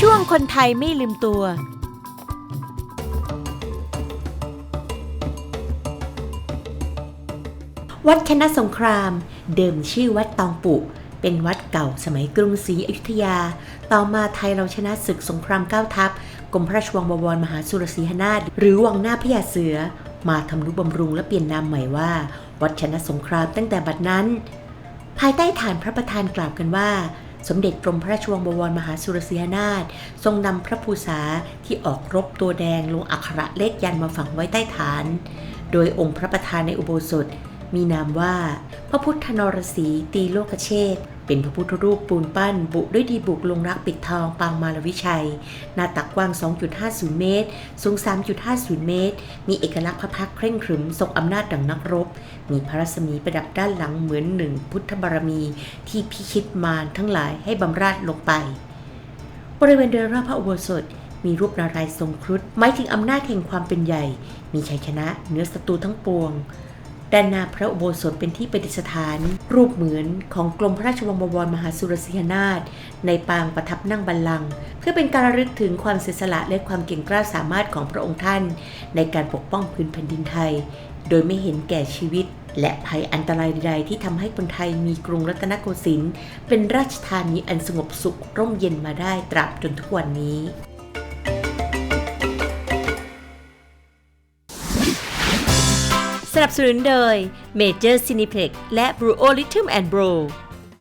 ช่วงคนไทยไม่ลืมตัว วัดชนะสงคราม เดิมชื่อวัดตองปุ เป็นวัดเก่าสมัยกรุงศรีอยุธยา ต่อมาไทยเราชนะศึกสงครามเก้าทัพกรมพระราชวังบวรมหาสุรสีหนาถหรือวังหน้าพญาเสือ มาทำนุบำรุงและเปลี่ยนนามใหม่ว่า วัดชนะสงครามตั้งแต่บัดนั้น ภายใต้ฐานพระประธานกล่าวกันว่า สมเด็จกรมพระราชวังบวรมหาสุรสียนาถทรงนำพระภูษาที่ออกรบตัวแดงลงอักขระเลขยันมาฝังไว้ใต้ฐาน โดยองค์พระประธานในอุโบสถ มีนามว่า พระพุทธนรสีตีโลกเชษเป็นพระพุทธรูปปูนปั้น บุด้วยดีบุกลงรักปิดทองปางมารวิชัย หน้าตักกว้าง 2.50 เมตร สูง 3.50 เมตร มีเอกลักษณ์พระพักเคร่งขรึมทรงอำนาจดังนักรบ มีพระรัศมีประดับด้านหลังเหมือนหนึ่งพุทธบารมี ที่พิชิตมารทั้งหลายให้บำราดลงไป บริเวณโดยรอบพระอุโบสถมีรูปนารายทรงครุฑหมายถึงอำนาจแห่งความเป็นใหญ่ มีชัยชนะเหนือศัตรูทั้งปวง ด้านหน้าพระอุโบสถเป็นที่ประดิษฐาน รูปเหมือนของกรมพระราชวังบวรมหาสุรสีหนาถในปางประทับนั่งบัลลังก์เพื่อเป็นการระลึกถึงความเสียสละและความเก่งกล้าสามารถของพระองค์ท่าน ในการปกป้องพื้นแผ่นดินไทย โดยไม่เห็นแก่ชีวิต และภัยอันตรายใดๆที่ทำให้คนไทยมีกรุงรัตนโกสินทร์เป็นราชธานีอันสงบสุขร่มเย็นมาได้ตราบจนทุกวันนี้ สนับสนุนโดย Major Cineplex และ Bro Rhythm and Bro